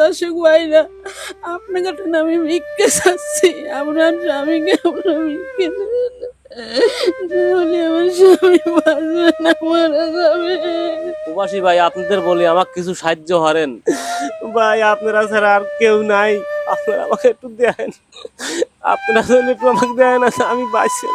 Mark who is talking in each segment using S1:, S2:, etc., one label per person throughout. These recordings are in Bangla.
S1: দর্শক ভাইরা আপনাকে না আমি ভিক্ষে চাচ্ছি। আপনার স্বামীকে আপনার ভিক্ষে
S2: প্রবাসী ভাই আপনাদের বলি আমাকে কিছু সাহায্য হরেন। ভাই আপনারা ছাড়া আর কেউ নাই। আপনারা আমাকে একটু দেন। আপনারা যদি একটু আমাকে দেন আমি বাইশের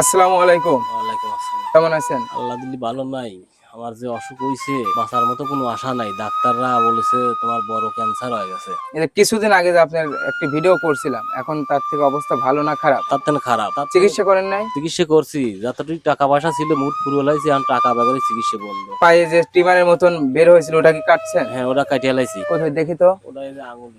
S3: আসসালামু আলাইকুম।
S2: ওয়ালাইকুম আসসালাম।
S3: কেমন আছেন?
S2: আল্লাহ দিলি ভালো নাই। আমার যে অসুখ হয়েছে বাঁচার মতো কোনো আশা নাই। ডাক্তাররা বলেছে তোমার বড় ক্যান্সার হয়ে গেছে।
S3: এটা কিছুদিন আগে যে আপনার একটি ভিডিও করছিলাম এখন তার থেকে অবস্থা ভালো না খারাপ?
S2: তার থেকে খারাপ। তার
S3: চিকিৎসা করেন নাই?
S2: চিকিৎসা করছি। যতটুকু টাকা পয়সা ছিল মুঠ পুরো লাইছি এখন টাকা বাগারে চিকিৎসা বন্ধ।
S3: পায়ে যে টিমারের মতন বের হয়েছিল ওটা কি কাটছেন?
S2: হ্যাঁ ওটা কাটিয়ে লাইছি।
S3: কোথায়? দেখি তো।
S2: ওটা এই যে আঙুল।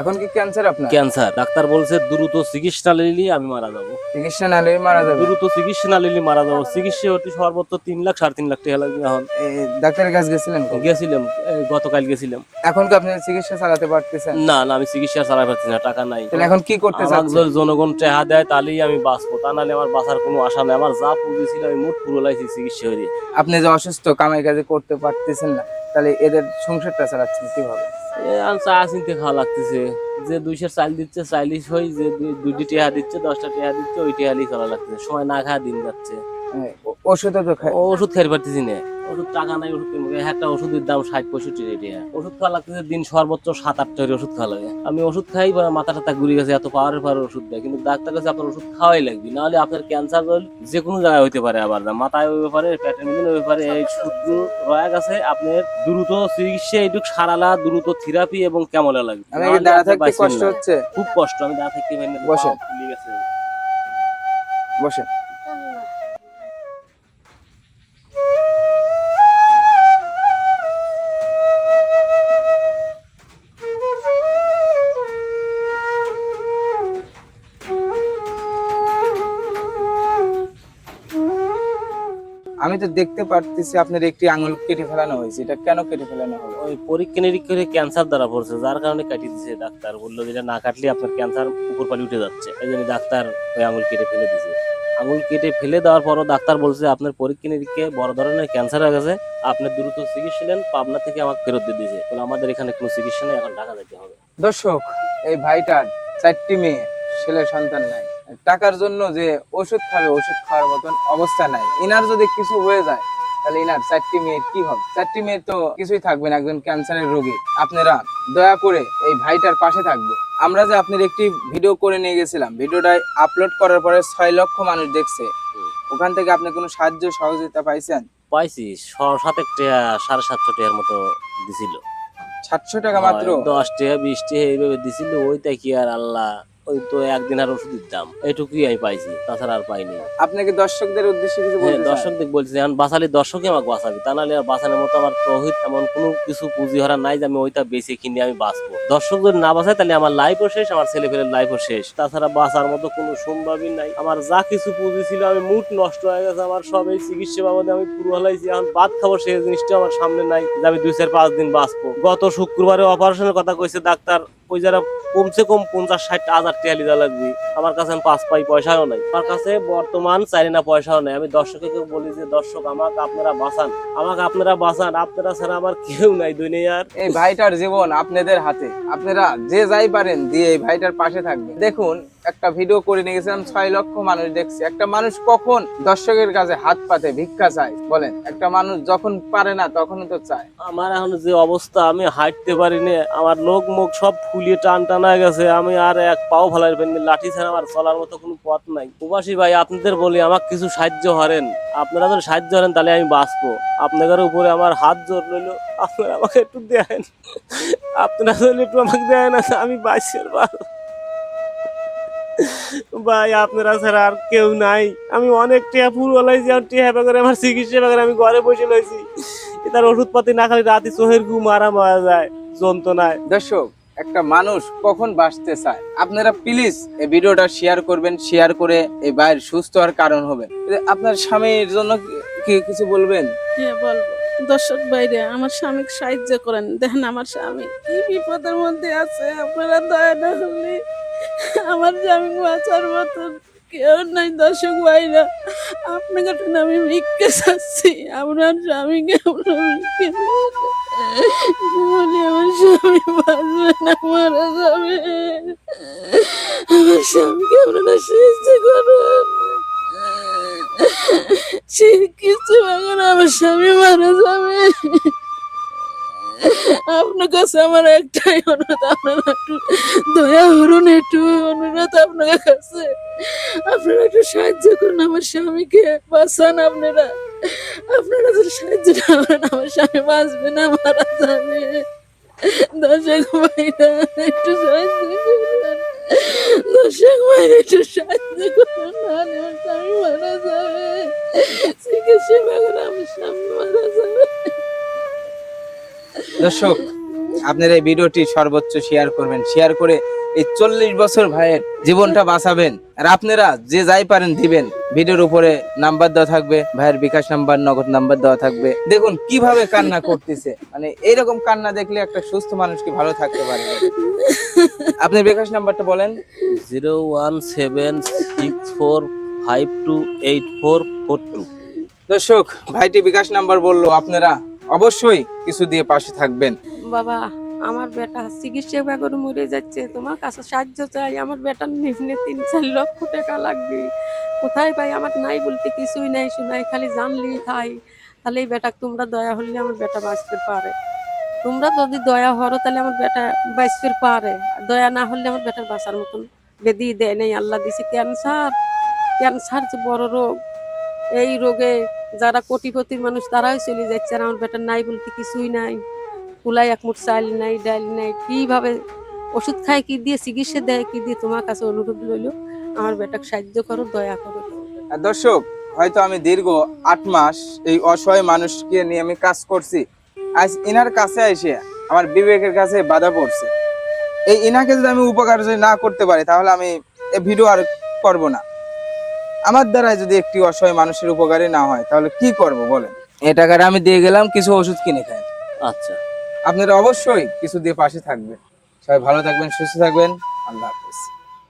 S3: এখন কি ক্যান্সার আপনার?
S2: ক্যান্সার ডাক্তার বলছে দ্রুত চিকিৎসা নিলি আমি মারা যাব।
S3: চিকিৎসা না নিলে মারা যাবে?
S2: দ্রুত চিকিৎসা না নিলে মারা যাব। চিকিৎসা হতে সর্বোচ্চ তিন লাখ সাড়ে তিন লাখ টাকা লাগবে এখন।
S3: ডাক্তারের কাছে গেছিলেন?
S2: গেছিলাম গতকাল গেছিলাম।
S3: এখন কি আপনি চিকিৎসা চালাতে পারতেছেন?
S2: না না আমি চিকিৎসা পারছি না টাকা নাই।
S3: তাহলে এখন কি করতে চাচ্ছেন?
S2: জনগণ টেহা দেয় তাহলেই আমি বাঁচবো। তা নাহলে আমার বাঁচার কোনো আশা নেই। আমার যা পুঁজি ছিল আমি মুঠ পুরো লাইছি চিকিৎসা হয়ে
S3: আপনি যে অসুস্থ কামাই কাজে করতে পারতেছেন না তাহলে এদের সংসারটা চালাচ্ছেন কীভাবে?
S2: চা চিনতে খাওয়া লাগতেছে। যে দুইশো চাল দিচ্ছে চাইলিশ হই যে দুইটি টেহা দিচ্ছে, দশটা টেহা দিচ্ছে, ওই টেহালি খাওয়া লাগতেছে। সময় না খাওয়া দিন যাচ্ছে।
S3: হ্যাঁ, তো
S2: ওষুধ খাইতে পারতেছি না। ওষুধ টাকা নাই ওষুধ একটা ওষুধের দাম ষাট পঁয়ষট্টি ওষুধ খাওয়া লাগতেছে দিন সর্বোচ্চ সাত ওষুধ খাওয়া লাগে। আমি ওষুধ খাই বা মাথা টাথা ঘুরে গেছে এত পাওয়ারের পাওয়ার ওষুধ দেয়। কিন্তু ডাক্তার কাছে আপনার ওষুধ খাওয়াই লাগবে। নাহলে আপনার ক্যান্সার যে কোনো জায়গায় হইতে পারে আবার। মাথায় হইতে পারে পেটের মধ্যে হইতে পারে এই সূত্র রয়ে গেছে আপনার দ্রুত চিকিৎসা এইটুক সারালা দ্রুত থেরাপি এবং কেমন লাগবে। খুব কষ্ট আমি দাঁড়া থাকতে পারি না
S3: বসেন। আমি তো দেখতে পারতেছি আপনার একটি আঙুল কেটে ফেলানো হয়েছে। এটা কেন কেটে ফেলানো হলো?
S2: ওই পরীক্ষা নিরীক্ষা ক্যান্সার ধরা পড়ছে যার কারণে কাটিয়ে দিছে ডাক্তার। বলল যেটা না কাটলে আপনার ক্যান্সার উপর পালি উঠে যাচ্ছে। এই জন্য ডাক্তার ওই আঙুল কেটে ফেলে দিছে। আঙুল কেটে ফেলে দেওয়ার পরও ডাক্তার বলছে আপনার পরীক্ষা নিরীক্ষা বড় ধরনের ক্যান্সার হয়ে গেছে। আপনি দ্রুত চিকিৎসা নেন পাবনা থেকে আমাকে ফেরত দিয়ে দিয়েছে। আমাদের এখানে কোনো চিকিৎসা নেই এখন ঢাকা যেতে হবে।
S3: দর্শক এই ভাইটার চারটি মেয়ে ছেলে সন্তান নাই। টাকার জন্য যে ওষুধ খাবে ওষুধ খাওয়ার মতন অবস্থা নাই। ইনার যদি কিছু হয়ে যায় তাহলে ইনার চারটি মেয়ের কি হবে? চারটি মেয়ের তো কিছুই থাকবে না একজন ক্যান্সারের রোগী। আপনারা দয়া করে এই ভাইটার পাশে থাকবে। আমরা যে আপনার একটি ভিডিও করে নিয়ে গেছিলাম ভিডিওটা আপলোড করার পরে ছয় লক্ষ মানুষ দেখছে। ওখান থেকে আপনি কোনো সাহায্য সহযোগিতা পাইছেন?
S2: পাইছি সাতেক টাকা সাড়ে সাতশো টাকার মতো দিছিল।
S3: সাতশো টাকা মাত্র?
S2: দশ টাকা বিশ টাকা এইভাবে দিছিল ওইটা কি আর আল্লাহ ওই তো একদিন আর ওষুধের দাম। এইটুকুই আমি পাইছি তাছাড়া আর পাইনি।
S3: আপনাকে দর্শকদের উদ্দেশ্যে কিছু
S2: হ্যাঁ দর্শকদের বলছি এখন বাঁচালে দর্শকই আমাকে বাঁচাবি তা নাহলে আর বাঁচানোর মতো আমার প্রহিত এমন কোনো কিছু পুঁজি হারা নাই যে আমি ওইটা কিনে আমি বাঁচবো। দর্শক যদি না বাঁচায় তাহলে আমার লাইফও শেষ আমার ছেলে ফেলের লাইফও শেষ। তাছাড়া বাঁচার মতো কোনো সম্ভাবই নাই। আমার যা কিছু পুঁজি ছিল আমি মুঠ নষ্ট হয়ে গেছে আমার সব এই চিকিৎসা বাবদে আমি পুরো হলাইছি এখন ভাত খাব সেই জিনিসটা আমার সামনে নাই যে আমি দুই চার পাঁচ দিন বাঁচবো। গত শুক্রবারে অপারেশনের কথা কইছে ডাক্তার ওই যারা কমসে কম পঞ্চাশ ষাট হাজার টাকা লিদা লাগবে। আমার কাছে আমি পাঁচ পাই পয়সাও নাই। আমার কাছে বর্তমান চাই না পয়সাও নাই। আমি দর্শককে বলি যে, দর্শক, আমাকে আপনারা বাঁচান। আমাকে আপনারা বাঁচান। আপনারা ছাড়া আমার কেউ নাই দুনিয়ার।
S3: এই ভাইটার জীবন আপনাদের হাতে। আপনারা যে যাই পারেন, দিয়ে এই ভাইটার পাশে থাকবেন। দেখুন একটা ভিডিও করে নিয়ে গেছিলাম, ছয় লক্ষ মানুষ দেখছে। একটা মানুষ কখন দর্শকের কাছে হাত পাতে, ভিক্ষা চায়, বলেন? একটা মানুষ যখন পারে না তখন তো চায়।
S2: আমার এখন যে অবস্থা, আমি হাঁটতে পারি না আমার লোক মুখ সব ফুলিয়ে টান টানা গেছে, আমি আর এক পাও ফেলাই পারিনি লাঠি ছাড়া আমার চলার মতো কোনো পথ নাই। প্রবাসী ভাই, আপনাদের বলি, আমাকে কিছু সাহায্য হরেন। আপনারা যদি সাহায্য হরেন, তাহলে আমি বাঁচবো। আপনাদের উপরে আমার হাত জোর রইল, আপনারা আমাকে একটু দেন। আপনারা যদি একটু আমাকে দেন, আমি বাঁচের ভালো ভাই আপনারা ছাড়া আর কেউ নাই। আমি অনেক টিয়া ফুল বলাইছি আর টিয়া করে আমার চিকিৎসা করে আমি ঘরে বসে লইছি তার ওষুধপাতি না খালি রাতে চোখের ঘুম আরাম হয়ে যায় যন্ত্রণায়।
S3: দর্শক একটা মানুষ কখন বাঁচতে চায়? আপনারা প্লিজ এই ভিডিওটা শেয়ার করবেন শেয়ার করে এই ভাইয়ের সুস্থ হওয়ার কারণ হবেন আপনার স্বামীর জন্য কি- কি কিছু বলবেন?
S1: হ্যাঁ বলব। দর্শক বাইরে আমার স্বামীকে সাহায্য করেন। দেখেন আমার স্বামী কি বিপদের মধ্যে আছে আপনারা দয়া না হলে আমার স্বামী বাঁচার মতন কেউ নাই, দর্শক ভাইরা। আপনাকে আমি ভিক্ষে চাচ্ছি। আপনার স্বামীকে। নাহলে আমার স্বামী বাঁচবে না, মারা যাবে। আমার স্বামীকে আপনারা সাহায্য করুন। সে কিছু এখন আমার স্বামী মারা যাবে। আপনার কাছে আমার একটাই অনুরোধ, আপনারা একটু দয়া করুন, একটু অনুরোধ আপনার কাছে। আপনারা একটু সাহায্য করুন আমার স্বামীকে, বাঁচান আপনারা। আপনারা যদি সাহায্য না করেন, আমার স্বামী বাঁচবে না, মারা যাবে। দর্শক ভাইরা, একটু সাহায্য করুন। দর্শক ভাইরা, একটু সাহায্য করুন, নাহলে আমার স্বামী মারা যাবে। চিকিৎসা বাগরে আমার স্বামী মারা যাবে।
S3: দর্শক আপনারা এই ভিডিওটি সর্বোচ্চ শেয়ার করবেন। শেয়ার করে এই চল্লিশ বছর ভাইয়ের জীবনটা বাঁচাবেন আর আপনারা যে যাই পারেন দিবেন। ভিডিওর উপরে নাম্বার দেওয়া থাকবে ভাইয়ের বিকাশ নাম্বার নগদ নাম্বার দেওয়া থাকবে। দেখুন কীভাবে কান্না করতেছে। মানে এইরকম কান্না দেখলে একটা সুস্থ মানুষ কি ভালো থাকতে পারে? আপনার বিকাশ নাম্বারটা বলেন।
S2: Zero one seven six four five two eight four four two.
S3: দর্শক ভাইটি বিকাশ নাম্বার বলল আপনারা অবশ্যই কিছু দিয়ে পাশে থাকবেন।
S4: বাবা, আমার বেটা চিকিৎসা ব্যাগর মরে যাচ্ছে। তোমার কাছে সাহায্য চাই। আমার বেটার নিম্নে তিন চার লক্ষ টাকা লাগবে। কোথায় পাই? আমার নাই বলতে কিছুই নাই, শুনাই, খালি জানলি খাই। তাহলে এই বেটা তোমরা দয়া হলে আমার বেটা বাঁচতে পারে। তোমরা যদি দয়া হরো, তাহলে আমার বেটা বাঁচতে পারে। দয়া না হলে আমার বেটার বাঁচার মতন বেদি দেয় নেই। আল্লাহ দিছে ক্যান্সার ক্যান্সার যে বড় রোগ, এই রোগে যারা কোটিপতির মানুষ, তারাই চলে যাচ্ছে। আর আমার বেটার নাই বলতে কিছুই নাই। কুলাই এক মুঠ চাল নাই, ডাল নাই। কীভাবে ওষুধ খায়, কি দিয়ে চিকিৎসা দেয়, কি দিয়ে তোমার কাছে অনুরোধ লইলো আমার বেটাকে সাহায্য করো, দয়া করো।
S3: দর্শক, হয়তো আমি দীর্ঘ আট মাস এই অসহায় মানুষকে নিয়ে আমি কাজ করছি। আজ ইনার কাছে এসে আমার বিবেকের কাছে বাধা পড়ছে। এই ইনাকে যদি আমি উপকার যদি না করতে পারি, তাহলে আমি এই ভিডিও আর করব না। আমার দ্বারা যদি একটি অসহায় মানুষের উপকারী না হয় তাহলে কি করব বলেন? এ টাকাটা আমি দিয়ে গেলাম কিছু ওষুধ কিনে খাই।
S2: আচ্ছা।
S3: আপনারা অবশ্যই কিছু দিয়ে পাশে থাকবেন। সবাই ভালো থাকবেন সুস্থ থাকবেন। আল্লাহ হাফেজ।